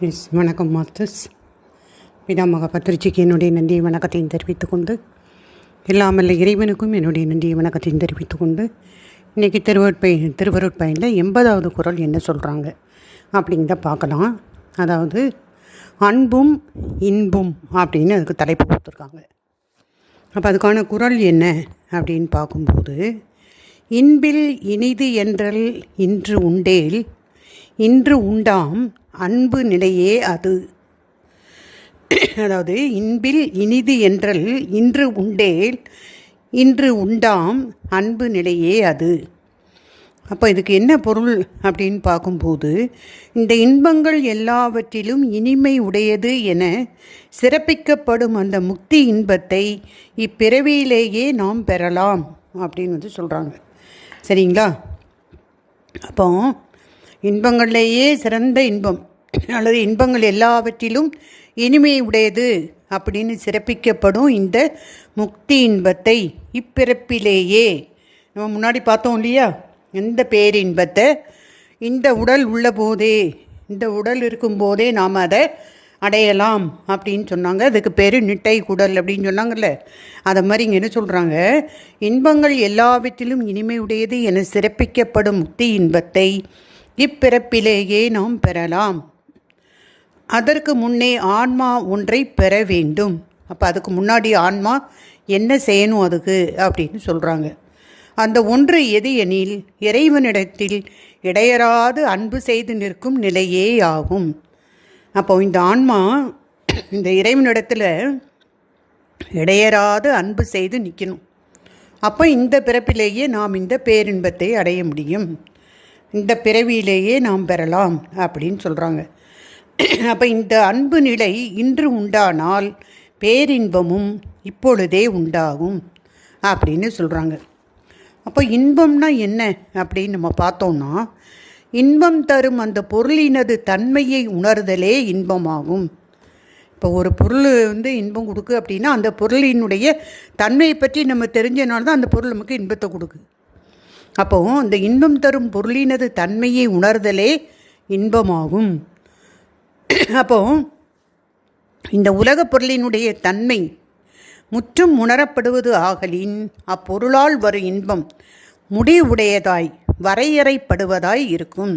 Please வணக்கம் masters பிதாமக பத்திரிச்சிக்கு என்னுடைய நன்றியை வணக்கத்தையும் தெரிவித்துக்கொண்டு இல்லாமல் இறைவனுக்கும் என்னுடைய நன்றியை வணக்கத்தையும் தெரிவித்துக்கொண்டு இன்றைக்கி திருவருட்பை திருவருட்பயனில் எண்பதாவது குரல் என்ன சொல்கிறாங்க அப்படிங்கிறத பார்க்கலாம். அதாவது அன்பும் இன்பும் அப்படின்னு அதுக்கு தலைப்பு கொடுத்துருக்காங்க. அப்போ அதுக்கான குரல் என்ன அப்படின்னு பார்க்கும்போது இன்பில் இனிது என்றல் இன்று உண்டேல் இன்று உண்டாம் அன்பு நிலையே அது. அதாவது இன்பில் இனிது என்றல் இன்று உண்டேல் இன்று உண்டாம் அன்பு நிலையே அது. அப்போ இதுக்கு என்ன பொருள் அப்படின்னு பார்க்கும்போது இந்த இன்பங்கள் எல்லாவற்றிலும் இனிமை உடையது என சிறப்பிக்கப்படும் அந்த முக்தி இன்பத்தை இப்பிறவியிலேயே நாம் பெறலாம் அப்படின்னு வந்து சொல்கிறாங்க சரிங்களா? அப்போ இன்பங்கள்லேயே சிறந்த இன்பம். அல்லது இன்பங்கள் எல்லாவற்றிலும் இனிமை உடையது அப்படின்னு சிறப்பிக்கப்படும் இந்த முக்தி இன்பத்தை இப்பிறப்பிலேயே. நம்ம முன்னாடி பார்த்தோம் இல்லையா? இந்த பேரின்பத்தை இந்த உடல் உள்ள போதே இந்த உடல் இருக்கும்போதே நாம் அதை அடையலாம் அப்படின்னு சொன்னாங்க. அதுக்கு பேர் நிட்டை குடல் அப்படின்னு சொன்னாங்கல்ல. அதை மாதிரி இங்கே என்ன சொல்கிறாங்க இன்பங்கள் எல்லாவற்றிலும் இனிமையுடையது என சிறப்பிக்கப்படும் முக்தி இன்பத்தை இப்பிறப்பிலேயே நாம் பெறலாம். அதற்கு முன்னே ஆன்மா ஒன்றை பெற வேண்டும். அப்போ அதுக்கு முன்னாடி ஆன்மா என்ன செய்யணும் அதுக்கு அப்படின்னு சொல்கிறாங்க அந்த ஒன்று எது எனில் இறைவனிடத்தில் இடையராது அன்பு செய்து நிற்கும் நிலையே ஆகும். அப்போ இந்த ஆன்மா இந்த இறைவனிடத்தில் இடையராது அன்பு செய்து நிற்கணும் அப்போ இந்த பிறப்பிலேயே நாம் இந்த பேரின்பத்தை அடைய முடியும். இந்த பிறவியிலேயே நாம் பெறலாம் அப்படின்னு சொல்கிறாங்க அப்போ இந்த அன்பு நிலை இன்று உண்டானால் பேரின்பமும் இப்பொழுதே உண்டாகும் அப்படின்னு சொல்கிறாங்க அப்போ இன்பம்னா என்ன அப்படின்னு நம்ம பார்த்தோம்னா இன்பம் தரும் அந்த பொருளினது தன்மையை உணர்தலே இன்பமாகும். இப்போ ஒரு பொருள் வந்து இன்பம் கொடுக்கு அப்படின்னா அந்த பொருளினுடைய தன்மையை பற்றி நம்ம தெரிஞ்சனால தான் அந்த பொருள் நமக்கு இன்பத்தை கொடுக்கு. அப்போது அந்த இன்பம் தரும் பொருளினது தன்மையை உணர்தலே இன்பமாகும். அப்போ இந்த உலகப் பொருளினுடைய தன்மை முற்றும் உணரப்படுவது ஆகலின் அப்பொருளால் வரும் இன்பம் முடிவுடையதாய் வரையறைப்படுவதாய் இருக்கும்.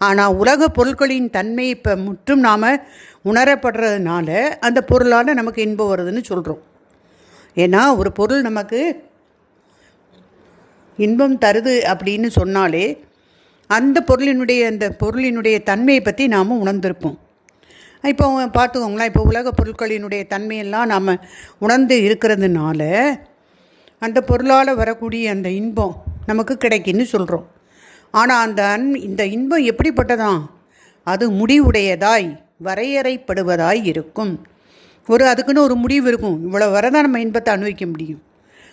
ஆனால் உலக பொருட்களின் தன்மை இப்போ முற்றும் நாம் உணரப்படுறதுனால அந்த பொருளால் நமக்கு இன்பம் வருதுன்னு சொல்கிறோம் ஏன்னா ஒரு பொருள் நமக்கு இன்பம் தருது அப்படின்னு சொன்னாலே அந்த பொருளினுடைய அந்த பொருளினுடைய தன்மையை பற்றி நாம் உணர்ந்திருப்போம். இப்போ பார்த்துக்கோங்களேன் இப்போ உலக பொருட்களினுடைய தன்மையெல்லாம் நாம் உணர்ந்து இருக்கிறதுனால அந்த பொருளால் வரக்கூடிய அந்த இன்பம் நமக்கு கிடைக்குன்னு சொல்கிறோம் ஆனால் அந்த அன் இந்த இன்பம் எப்படிப்பட்டதான் அது முடிவுடையதாய் வரையறைப்படுவதாய் இருக்கும். ஒரு அதுக்குன்னு ஒரு முடிவு இருக்கும். இவ்வளோ வரதான் நம்ம இன்பத்தை அனுபவிக்க முடியும்.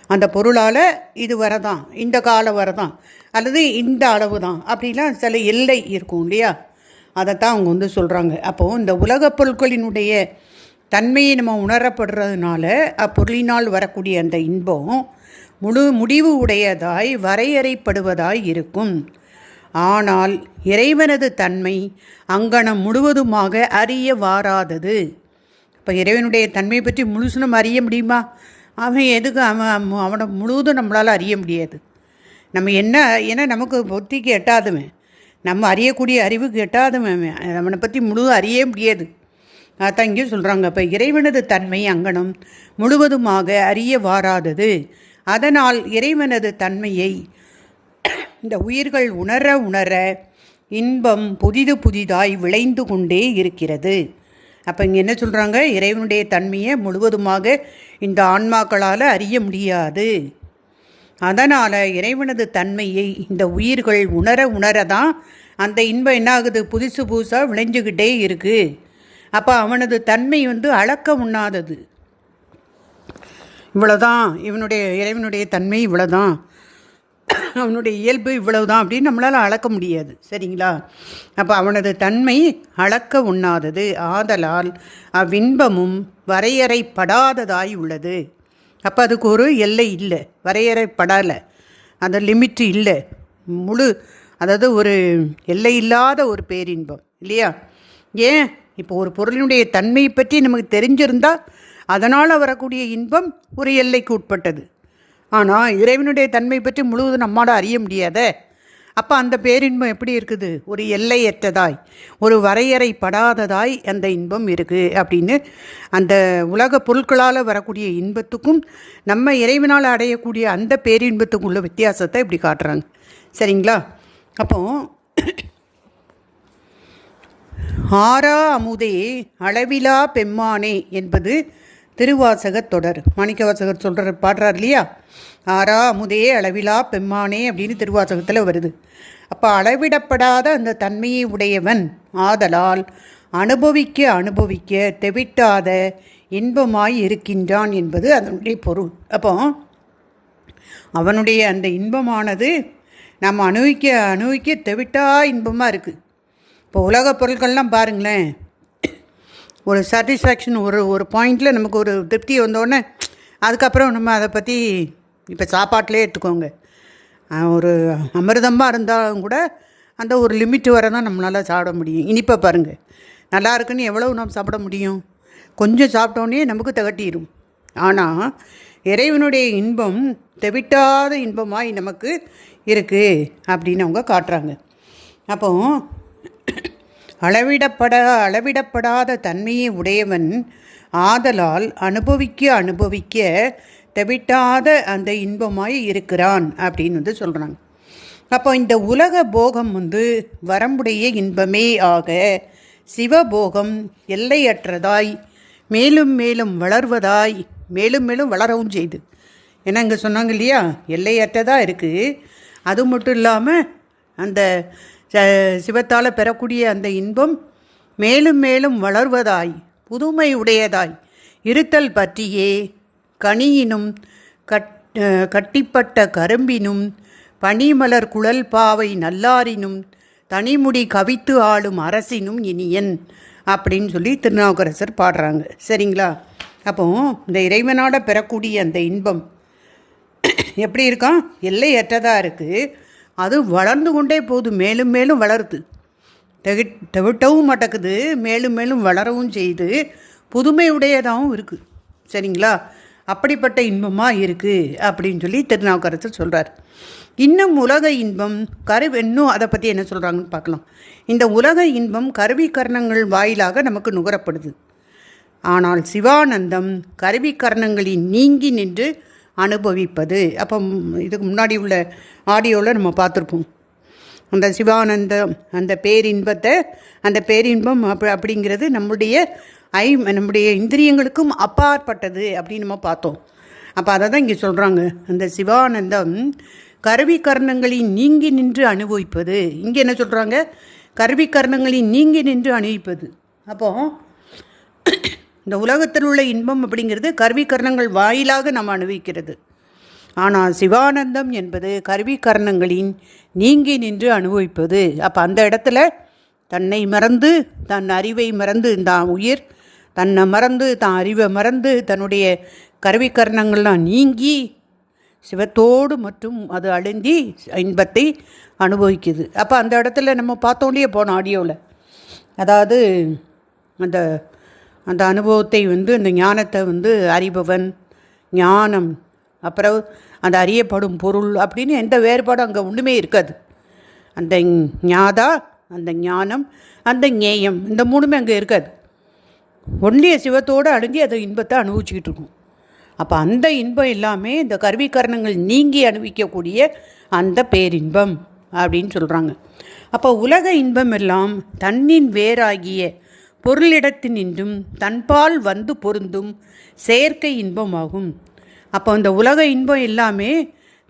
அந்த பொருளால் இது வரதான் இந்த காலம் வரதான் அல்லது இந்த அளவு தான் அப்படிலாம் சில எல்லை இருக்கும் இல்லையா? அதைத்தான் அவங்க வந்து சொல்கிறாங்க அப்போது இந்த உலகப் பொருட்களினுடைய தன்மையை நம்ம உணரப்படுறதுனால அப்பொருளினால் வரக்கூடிய அந்த இன்பம் முழு முடிவு உடையதாய் வரையறைப்படுவதாய் இருக்கும். ஆனால் இறைவனது தன்மை அங்கனம் முழுவதுமாக அறிய வாராதது இப்போ இறைவனுடைய தன்மையை பற்றி முழுசு நம்ம அறிய முடியுமா? அவன் எதுக்கு அவன் அவனை முழுவதும் நம்மளால் அறிய முடியாது. நம்ம என்ன ஏன்னா நமக்கு புத்திக்கு எட்டாதவன் நம்ம அறியக்கூடிய அறிவு கேட்டால் அது அவனை பற்றி முழு அறிய முடியாது. அதான் இங்கேயும் சொல்கிறாங்க இப்போ இறைவனது தன்மை அங்கனம் முழுவதுமாக அறிய வாராதது அதனால் இறைவனது தன்மையை இந்த உயிர்கள் உணர உணர இன்பம் புதிது புதிதாய் விளைந்து கொண்டே இருக்கிறது. அப்போ இங்கே என்ன சொல்கிறாங்க இறைவனுடைய தன்மையை முழுவதுமாக இந்த ஆன்மாக்களால் அறிய முடியாது. அதனால் இறைவனது தன்மையை இந்த உயிர்கள் உணர உணர தான் அந்த இன்பம் என்ன ஆகுது புதுசு புதுசாக விளைஞ்சுக்கிட்டே இருக்குது அப்போ அவனது தன்மை வந்து அளக்க உண்ணாதது. இவ்வளோதான் இவனுடைய இறைவனுடைய தன்மை இவ்வளோதான் அவனுடைய இயல்பு இவ்வளவுதான் அப்படின்னு நம்மளால் அளக்க முடியாது. சரிங்களா? அப்போ அவனது தன்மை அளக்க உண்ணாதது. ஆதலால் அவ்வின்பமும் வரையறைப்படாததாய் உள்ளது. அப்போ அதுக்கு ஒரு எல்லை இல்லை வரையறைப்படலை. அந்த லிமிட் இல்லை. முழு அதாவது ஒரு எல்லை இல்லாத ஒரு பேரின்பம் இல்லையா? ஏன்? இப்போ ஒரு பொருளினுடைய தன்மையை பற்றி நமக்கு தெரிஞ்சிருந்தால் அதனால் வரக்கூடிய இன்பம் ஒரு எல்லைக்கு உட்பட்டது. ஆனால் இறைவனுடைய தன்மை பற்றி முழுவதும் நம்மால் அறிய முடியாதே. அப்போ அந்த பேரின்பம் எப்படி இருக்குது? ஒரு எல்லையற்றதாய் ஒரு வரையறைப்படாததாய் அந்த இன்பம் இருக்குது அப்படின்னு அந்த உலக பொருட்களால் வரக்கூடிய இன்பத்துக்கும் நம்ம இறைவனால் அடையக்கூடிய அந்த பேரின்பத்துக்கும் உள்ள வித்தியாசத்தை இப்படி காட்டுறாங்க. சரிங்களா? அப்போ ஆரா அமுதே அளவிலா பெம்மானே என்பது திருவாசகத் தொடர். மாணிக்கவாசகர் சொல்கிற பாடுறார் இல்லையா? ஆறா அமுதே அளவிலா பெம்மானே அப்படின்னு திருவாசகத்தில் வருது. அப்போ அளவிடப்படாத அந்த தன்மையை உடையவன் ஆதலால் அனுபவிக்க அனுபவிக்க தெவிட்டாத இன்பமாய் இருக்கின்றான் என்பது அதனுடைய பொருள். அப்போ அவனுடைய அந்த இன்பமானது நம்ம அனுபவிக்க அனுபவிக்க தெவிட்டா இன்பமாக இருக்குது இப்போ உலக பொருட்கள்லாம் பாருங்களேன். ஒரு சாட்டிஸ்ஃபேக்ஷன் ஒரு ஒரு பாயிண்டில் நமக்கு ஒரு திருப்தி வந்தோடனே அதுக்கப்புறம் நம்ம அதை பற்றி இப்போ சாப்பாட்டிலே எடுத்துக்கோங்க. ஒரு அமிர்தமாக இருந்தாலும் கூட அந்த ஒரு லிமிட் வரை தான் நம்மளால் சாப்பிட முடியும். இனிப்பை பாருங்கள் நல்லா இருக்குன்னு எவ்வளவு நாம் சாப்பிட முடியும்? கொஞ்சம் சாப்பிட்டோன்னே நமக்கு தகட்டிடும் ஆனால் இறைவனுடைய இன்பம் தெவிட்டாத இன்பமாய் நமக்கு இருக்குது அப்படின்னு அவங்க காட்டுறாங்க. அப்போ அளவிடப்பட அளவிடப்படாத தன்மையை உடையவன் ஆதலால் அனுபவிக்க அனுபவிக்க தெவிட்டாத அந்த இன்பமாய் இருக்கிறான் அப்படின்னு வந்து சொல்கிறாங்க அப்போ இந்த உலக போகம் வந்து வரம்புடைய இன்பமே ஆக சிவபோகம் எல்லையற்றதாய் மேலும் மேலும் வளர்வதாய் மேலும் மேலும் வளரவும் செய்து. ஏன்னா இங்கே சொன்னாங்க இல்லையா? எல்லையற்றதாக இருக்குது அது மட்டும் இல்லாமல் அந்த ச- சிவத்தால் பெறக்கூடிய அந்த இன்பம் மேலும் மேலும் வளர்வதாய் புதுமை உடையதாய் இருத்தல் பற்றியே கனியினும் கட் கட்டிப்பட்ட கரும்பினும் பனிமலர் குழல் பாவை நல்லாரினும் தனிமுடி கவித்து ஆளும் அரசினும் இனியன் அப்படின்னு சொல்லி திருநாவுக்கரசர் பாடுறாங்க. சரிங்களா? அப்போ இந்த இறைவனோட பெறக்கூடிய அந்த இன்பம் எப்படி இருக்கான் எல்லையற்றதாக இருக்குது அது வளர்ந்து கொண்டே போகுது. மேலும் மேலும் வளருது. தெவி தவிட்டவும் மாட்டேக்குது மேலும் மேலும் வளரவும் செய்து புதுமையுடையதாகவும் இருக்குது சரிங்களா? அப்படிப்பட்ட இன்பமாக இருக்குது அப்படின்னு சொல்லி திருநாவுக்கரசர் சொல்கிறார் இன்னும் உலக இன்பம் கரு இன்னும் அதை பற்றி என்ன சொல்கிறாங்கன்னு பார்க்கலாம். இந்த உலக இன்பம் கருவி கரணங்கள் வாயிலாக நமக்கு நுகரப்படுது. ஆனால் சிவானந்தம் கருவி கர்ணங்களின் நீங்கி நின்று அனுபவிப்பது. அப்போ இதுக்கு முன்னாடி உள்ள ஆடியோவில் நம்ம பார்த்துருப்போம். அந்த சிவானந்தம் அந்த பேரின்பத்தை அந்த பேரின்பம் அப்படி அப்படிங்கிறது நம்முடைய ஐ நம்முடைய இந்திரியங்களுக்கும் அப்பாற்பட்டது அப்படின்னு நம்ம பார்த்தோம். அப்போ அதை தான் இங்கே சொல்கிறாங்க அந்த சிவானந்தம் கருவி கர்ணங்களின் நீங்கி நின்று அனுபவிப்பது. இங்கே என்ன சொல்கிறாங்க கருவி கர்ணங்களை நீங்கி நின்று அனுபவிப்பது. அப்போது இந்த உலகத்தில் உள்ள இன்பம் அப்படிங்கிறது கருவி கர்ணங்கள் வாயிலாக நம்ம அனுபவிக்கிறது. ஆனால் சிவானந்தம் என்பது கருவி கர்ணங்களின் நீங்கி நின்று அனுபவிப்பது. அப்போ அந்த இடத்துல தன்னை மறந்து தன் அறிவை மறந்து இந்த உயிர் தன்னை மறந்து தான் அறிவை மறந்து தன்னுடைய கருவிக்கரணங்கள்லாம் நீங்கி சிவத்தோடு மற்றும் அது அழுந்தி இன்பத்தை அனுபவிக்குது. அப்போ அந்த இடத்துல நம்ம பார்த்தோண்டே போனோம் ஆடியோவில் அதாவது அந்த அந்த அனுபவத்தை வந்து அந்த ஞானத்தை வந்து அறிபவன் ஞானம் அப்புறம் அந்த அறியப்படும் பொருள் அப்படின்னு எந்த வேறுபாடும் அங்கே ஒன்றுமே இருக்காது. அந்த ஞாதா அந்த ஞானம் அந்த ஞேயம் இந்த மூணுமே அங்கே இருக்காது. ஒன்றிய சிவத்தோடு அடங்கி அதை இன்பத்தை அனுபவிச்சுக்கிட்டு இருக்கும். அப்போ அந்த இன்பம் எல்லாமே இந்த கருவிக்கரணங்கள் நீங்கி அனுபவிக்கக்கூடிய அந்த பேரின்பம் அப்படின்னு சொல்கிறாங்க அப்போ உலக இன்பம் எல்லாம் தன்னின் வேறாகிய பொருளிடத்தினின்றும் தன்பால் வந்து பொருந்தும் செயற்கை இன்பமாகும். அப்போ இந்த உலக இன்பம் எல்லாமே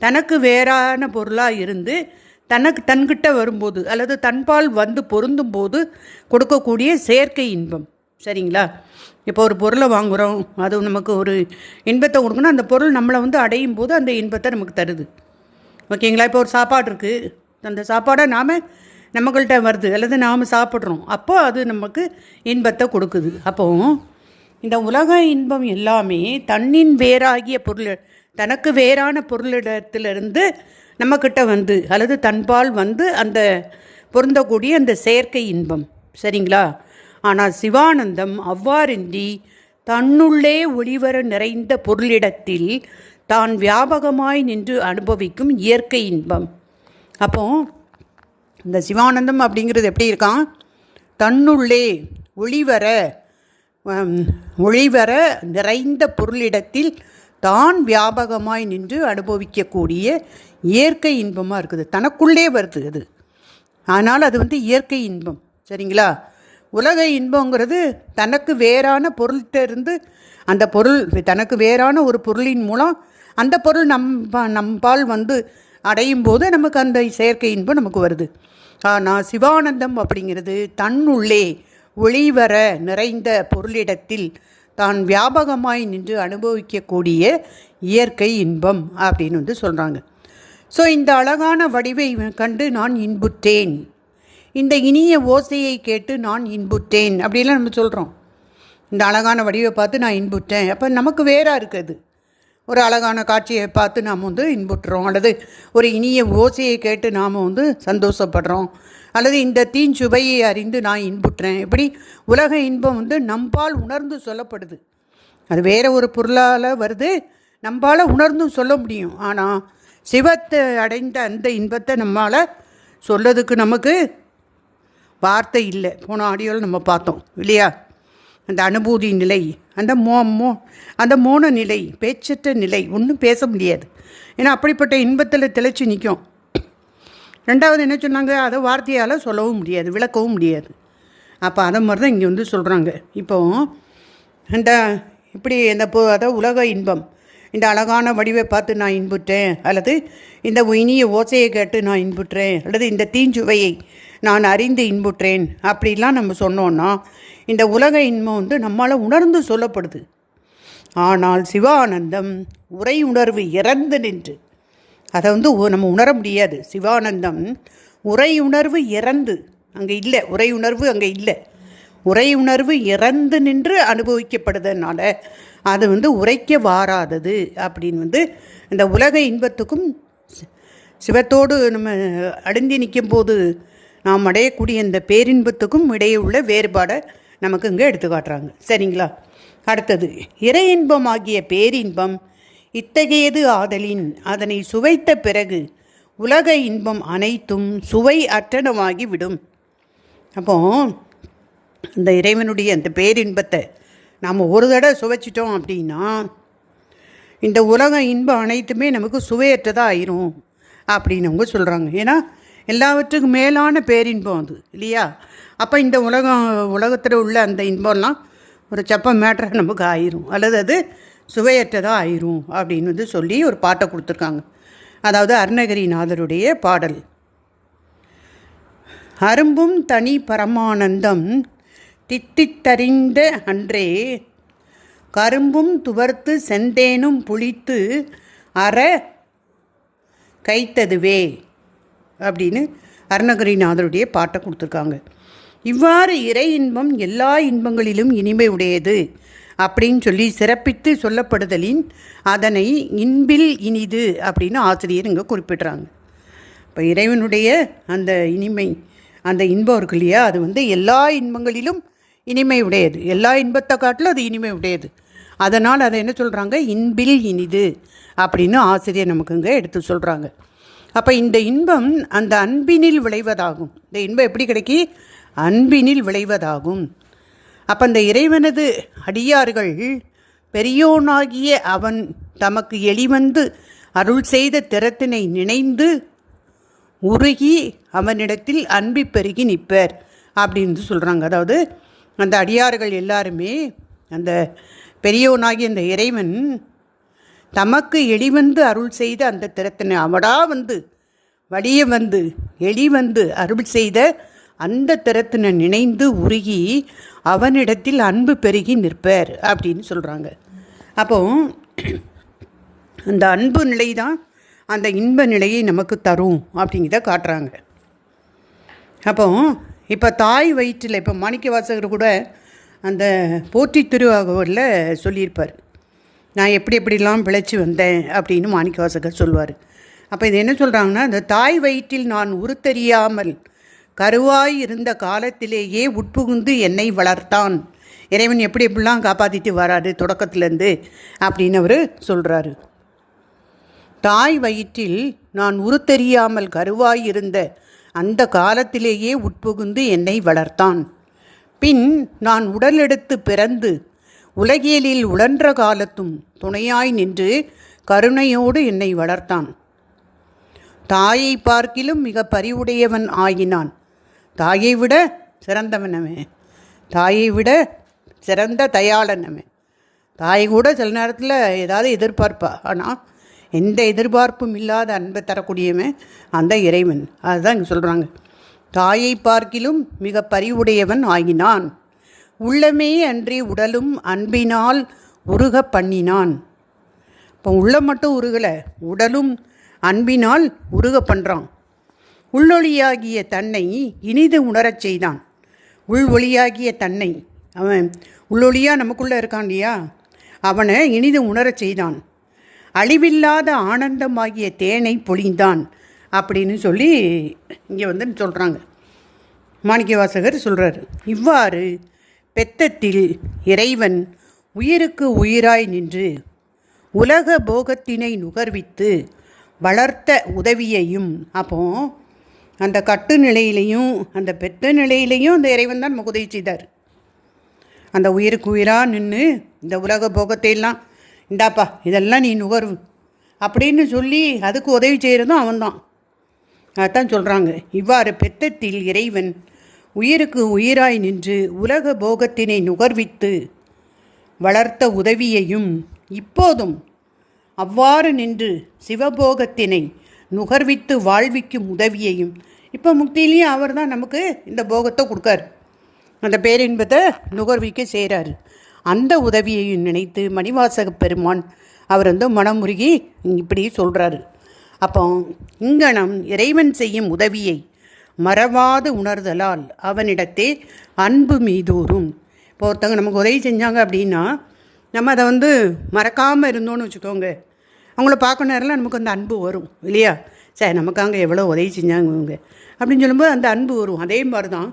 தனக்கு வேறான பொருளாக இருந்து தனக்கு தன்கிட்ட வரும்போது அல்லது தன்பால் வந்து பொருந்தும் போது கொடுக்கக்கூடிய செயற்கை இன்பம். சரிங்களா? இப்போ ஒரு பொருளை வாங்குகிறோம் அது நமக்கு ஒரு இன்பத்தை கொடுக்கணும். அந்த பொருள் நம்மளை வந்து அடையும் போது அந்த இன்பத்தை நமக்கு தருது. ஓகேங்களா? இப்போ ஒரு சாப்பாடு இருக்குது அந்த சாப்பாடை நாம் நம்மகள்கிட்ட வருது. அல்லது நாம் சாப்பிட்றோம். அப்போ அது நமக்கு இன்பத்தை கொடுக்குது. அப்போது இந்த உலக இன்பம் எல்லாமே தன்னின் வேறாகிய பொருள் தனக்கு வேறான பொருளிடத்திலிருந்து நம்மக்கிட்ட வந்து அல்லது தன்பால் வந்து அந்த பொருந்தக்கூடிய அந்த செயற்கை இன்பம். சரிங்களா? ஆனால் சிவானந்தம் அவ்வாறின்றி தன்னுள்ளே ஒளிவர நிறைந்த பொருளிடத்தில் தான் வியாபகமாய் நின்று அனுபவிக்கும் இயற்கை இன்பம். அப்போ இந்த சிவானந்தம் அப்படிங்கிறது எப்படி இருக்கான்? தன்னுள்ளே ஒளிவர ஒளிவர நிறைந்த பொருளிடத்தில் தான் வியாபகமாய் நின்று அனுபவிக்கக்கூடிய இயற்கை இன்பமாக இருக்குது. தனக்குள்ளே வருது அது. ஆனால் அது வந்து இயற்கை இன்பம். சரிங்களா? உலக இன்பங்கிறது தனக்கு வேறான பொருள்கிட்ட இருந்து அந்த பொருள் தனக்கு வேறான ஒரு பொருளின் மூலம் அந்த பொருள் நம் நம்பால் வந்து அடையும் போது நமக்கு அந்த செயற்கை இன்பம் நமக்கு வருது. ஆனால் சிவானந்தம் அப்படிங்கிறது தன்னுள்ளே ஒளிவர நிறைந்த பொருளிடத்தில் தான் வியாபகமாய் நின்று அனுபவிக்கக்கூடிய இயற்கை இன்பம் அப்படின்னு வந்து சொல்கிறாங்க ஸோ இந்த அழகான வடிவை கண்டு நான் இன்புற்றேன். இந்த இனிய ஓசையை கேட்டு நான் இன்புற்றேன். அப்படிலாம் நம்ம சொல்கிறோம் இந்த அழகான வடிவை பார்த்து நான் இன்புற்றேன். அப்போ நமக்கு வேறாக இருக்குது. ஒரு அழகான காட்சியை பார்த்து நாம் வந்து இன்புற்றுறோம் அல்லது ஒரு இனிய ஓசையை கேட்டு நாம் வந்து சந்தோஷப்படுறோம். அல்லது இந்த தீஞ்சுவையை அறிந்து நான் இன்புற்றேன். இப்படி உலக இன்பம் வந்து நம்பால் உணர்ந்து சொல்லப்படுது. அது வேறு ஒரு பொருளால் வருது. நம்பால் உணர்ந்தும் சொல்ல முடியும். ஆனால் சிவத்தை அடைந்த அந்த இன்பத்தை நம்மால் சொல்லதுக்கு நமக்கு வார்த்தை இல்லை. போன ஆடியோவில் நம்ம பார்த்தோம் இல்லையா? அந்த அனுபூதி நிலை அந்த மோ மோ அந்த மோன நிலை பேச்சற்ற நிலை ஒன்றும் பேச முடியாது. ஏன்னா அப்படிப்பட்ட இன்பத்தில் திளைச்சி நிற்கும் ரெண்டாவது என்ன சொன்னாங்க? அதை வார்த்தையால் சொல்லவும் முடியாது விளக்கவும் முடியாது. அப்போ அதை மாதிரி தான் இங்கே வந்து சொல்கிறாங்க இப்போ இந்த இப்படி இந்த பொ உலக இன்பம் இந்த அழகான வடிவை பார்த்து நான் இன்புற்றேன் அல்லது இந்த இனிய ஓசையை கேட்டு நான் இன்புற்றேன் அல்லது இந்த தீஞ்சுவையை நான் அறிந்து இன்புற்றேன். அப்படிலாம் நம்ம சொன்னோன்னா இந்த உலக இன்பம் வந்து நம்மளால் உணர்ந்து சொல்லப்படுது. ஆனால் சிவானந்தம் உரை உணர்வு இறந்து நின்று அதை வந்து உ- நம்ம உணர முடியாது. சிவானந்தம் உரை உணர்வு இறந்து அங்கே இல்லை உரை உணர்வு அங்கே இல்லை. உரை உணர்வு இறந்து நின்று அனுபவிக்கப்படுறதுனால அது வந்து உரைக்க வாராதது அப்படின்னு வந்து இந்த உலக இன்பத்துக்கும் சிவத்தோடு நம்ம அழுந்தி நிற்கும் போது நாம் அடையக்கூடிய இந்த பேரின்பத்துக்கும் இடையே உள்ள வேறுபாடை நமக்கு இங்கே எடுத்து காட்டுறாங்க. சரிங்களா? அடுத்தது இறை இன்பமாகிய பேரின்பம் இத்தகையது ஆதலின் அதனை சுவைத்த பிறகு உலக இன்பம் அனைத்தும் சுவை அற்றனமாகி விடும். அப்போ அந்த இறைவனுடைய அந்த பேரின்பத்தை நாம் ஒரு தடவை சுவைச்சிட்டோம் அப்படின்னா இந்த உலக இன்பம் அனைத்துமே நமக்கு சுவையற்றதாக ஆயிரும் அப்படின்னு அவங்க சொல்கிறாங்க ஏன்னா எல்லாவற்றுக்கும் மேலான பேரின்பம் அது இல்லையா? அப்போ இந்த உலகம் உலகத்தில் உள்ள அந்த இன்பம்லாம் ஒரு சப்ப மேட்டராக நமக்கு ஆயிரும். அல்லது அது சுவையற்றதாக ஆயிரும் அப்படின்னு வந்து சொல்லி ஒரு பாட்டை கொடுத்துருக்காங்க. அதாவது அருணகிரிநாதருடைய பாடல். அரும்பும் தனி பரமானந்தம் திட்டித்தறிந்த அன்றே கரும்பும் துவர்த்து செந்தேனும் புளித்து அற கைத்ததுவே. அப்படின்னு அருணகிரிநாதருடைய பாட்டை கொடுத்துருக்காங்க. இவ்வாறு இறை இன்பம் எல்லா இன்பங்களிலும் இனிமை உடையது அப்படின்னு சொல்லி சிறப்பித்து சொல்லப்படுதலின் அதனை இன்பில் இனிது அப்படின்னு ஆசிரியர் இங்கே குறிப்பிட்றாங்க. இப்போ இறைவனுடைய அந்த இனிமை அந்த இன்பம் இருக்கு இல்லையா? அது வந்து எல்லா இன்பங்களிலும் இனிமை உடையது. எல்லா இன்பத்தை காட்டிலும் அது இனிமை உடையது. அதனால் அதை என்ன சொல்கிறாங்க இன்பில் இனிது அப்படின்னு ஆசிரியர் நமக்கு இங்கே எடுத்து சொல்கிறாங்க அப்போ இந்த இன்பம் அந்த அன்பினில் விளைவதாகும். இந்த இன்பம் எப்படி கிடைக்கி? அன்பினில் விளைவதாகும். அப்போ அந்த இறைவனது அடியார்கள் பெரியோனாகிய அவன் தமக்கு எளிவந்து அருள் செய்த திறத்தினை நினைந்து உருகி அவனிடத்தில் அன்பி பெருகி நிற்பர் அப்படின்னு சொல்கிறாங்க அதாவது அந்த அடியார்கள் எல்லாருமே அந்த பெரியவனாகிய அந்த இறைவன் தமக்கு எளிவந்து அருள் செய்த அந்த திறத்தினை அவடா வந்து வடிய வந்து எளி வந்து அருள் செய்த அந்த திறத்தினை நினைந்து உருகி அவனிடத்தில் அன்பு பெருகி நிற்பார் அப்படின்னு சொல்கிறாங்க அப்போ அந்த அன்பு நிலை தான் அந்த இன்ப நிலையை நமக்கு தரும் அப்படிங்கிறத காட்டுறாங்க. அப்போ இப்போ தாய் வயிற்றில் இப்போ மாணிக்க வாசகர் கூட அந்த போற்றி திருவாகூரில் சொல்லியிருப்பார். நான் எப்படி எப்படிலாம் பிழைச்சி வந்தேன் அப்படின்னு மாணிக்க வாசகர் சொல்லுவார். அப்போ இது என்ன சொல்கிறாங்கன்னா அந்த தாய் வயிற்றில் நான் உருத்தறியாமல் கருவாய் இருந்த காலத்திலேயே உட்புகுந்து என்னை வளர்த்தான். இறைவன் எப்படி எப்படிலாம் காப்பாற்றிட்டு வராரு தொடக்கத்துலேருந்து அப்படின்னு அவர் சொல்கிறாரு தாய் வயிற்றில் நான் உருத்தெரியாமல் கருவாய் இருந்த அந்த காலத்திலேயே உட்புகுந்து என்னை வளர்த்தான். பின் நான் உடலெடுத்து பிறந்து உலகியலில் உழன்ற காலத்தும் துணையாய் நின்று கருணையோடு என்னை வளர்த்தான். தாயை பார்க்கிலும் மிக பரிவுடையவன் ஆகினான். தாயை விட சிறந்தவனமே தாயை விட சிறந்த தயாளனமே தாய் கூட சில நேரத்தில் ஏதாவது எதிர்பார்ப்பா? ஆனால் எந்த எதிர்பார்ப்பும் இல்லாத அன்பை தரக்கூடியவன் அந்த இறைவன். அதுதான் இங்கே சொல்கிறாங்க தாயை பார்க்கிலும் மிக பரிவுடையவன் ஆகினான். உள்ளமே அன்றி உடலும் அன்பினால் உருக பண்ணினான். இப்போ உள்ளம் மட்டும் உருகலை உடலும் அன்பினால் உருக பண்ணுறான் உள்ளொளியாகிய தன்னை இனிது உணரச் செய்தான். உள் ஒளியாகிய தன்னை அவன் உள்ளொளியாக நமக்குள்ளே இருக்கான் இல்லையா? அவனை இனிது உணரச் செய்தான். அழிவில்லாத ஆனந்தமாகிய தேனை பொழிந்தான் அப்படின்னு சொல்லி இங்கே வந்து சொல்கிறாங்க மாணிக்கவாசகர் சொல்கிறார் இவ்வாறு பெத்தத்தில் இறைவன் உயிருக்கு உயிராய் நின்று உலக போகத்தினை நுகர்வித்து வளர்த்த உதவியையும் அப்போ அந்த கட்டு நிலையிலையும் அந்த பெத்த நிலையிலையும் அந்த இறைவன் தான் நமக்கு உதவி செய்தார். அந்த உயிருக்கு உயிராக நின்று இந்த உலக போகத்தையெல்லாம் இந்தாப்பா இதெல்லாம் நீ நுகர்வு அப்படின்னு சொல்லி அதுக்கு உதவி செய்கிறதும் அவன்தான். அதான் சொல்கிறாங்க இவ்வாறு பெத்தத்தில் இறைவன் உயிருக்கு உயிராய் நின்று உலக போகத்தினை நுகர்வித்து வளர்த்த உதவியையும் இப்போதும் அவ்வாறு நின்று சிவபோகத்தினை நுகர்வித்து வாழ்விக்கும் உதவியையும். இப்போ முக்தியிலையும் அவர் தான் நமக்கு இந்த போகத்தை கொடுக்காரு. அந்த பேரின்பத்தை நுகர்விக்க செய்கிறாரு அந்த உதவியையும் நினைத்து மணிவாசக பெருமான் அவர் வந்து மனமுருகி இப்படி சொல்கிறாரு அப்போ இங்கனம் இறைவன் செய்யும் உதவியை மறவாது உணர்தலால் அவனிடத்தே அன்பு மீதூரும் இப்போ ஒருத்தவங்க நமக்கு உதவி செஞ்சாங்க அப்படின்னா நம்ம அதை வந்து மறக்காமல் இருந்தோன்னு வச்சுக்கோங்க. அவங்கள பார்க்க நேரம்லாம் நமக்கு அந்த அன்பு வரும் இல்லையா? சரி நமக்காங்க எவ்வளோ உதவி செஞ்சாங்க இவங்க? அப்படின்னு சொல்லும்போது அந்த அன்பு வரும். அதே மாதிரி தான்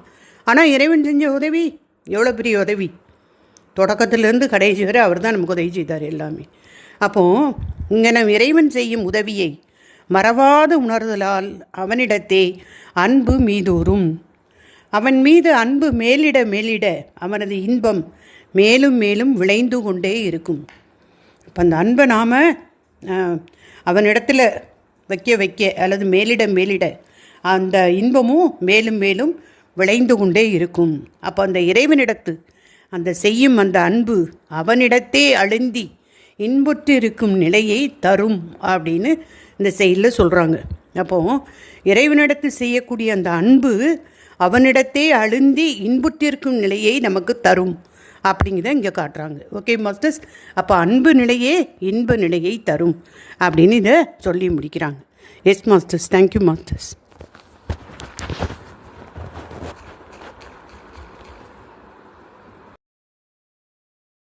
ஆனால் இறைவன் செஞ்ச உதவி எவ்வளோ பெரிய உதவி? தொடக்கத்திலேருந்து கடைசி வரை அவர் தான் நமக்கு உதவி செய்தார் எல்லாமே. அப்போது இங்கே நம் இறைவன் செய்யும் உதவியை மறவாத உணர்தலால் அவனிடத்தே அன்பு மீதூறும். அவன் மீது அன்பு மேலிட மேலிட அவனது இன்பம் மேலும் மேலும் விளைந்து கொண்டே இருக்கும். இப்போ அந்த அன்பை நாம் அவனிடத்தில் வைக்க வைக்க அல்லது மேலிட மேலிட அந்த இன்பமும் மேலும் மேலும் விளைந்து கொண்டே இருக்கும். அப்போ அந்த இறைவனிடத்து அந்த செய்யும் அந்த அன்பு அவனிடத்தே அழுந்தி இன்புற்று இருக்கும் நிலையை தரும் அப்படின்னு இந்த செயலில் சொல்கிறாங்க அப்போது இறைவனிடத்தில் செய்யக்கூடிய அந்த அன்பு அவனிடத்தே அழுந்தி இன்புற்றிருக்கும் நிலையை நமக்கு தரும் அப்படிங்கிறத இங்கே காட்டுறாங்க. ஓகே மாஸ்டர்ஸ் அப்போ அன்பு நிலையே இன்ப நிலையை தரும் அப்படின்னு இதை சொல்லி முடிக்கிறாங்க. S masters thank you masters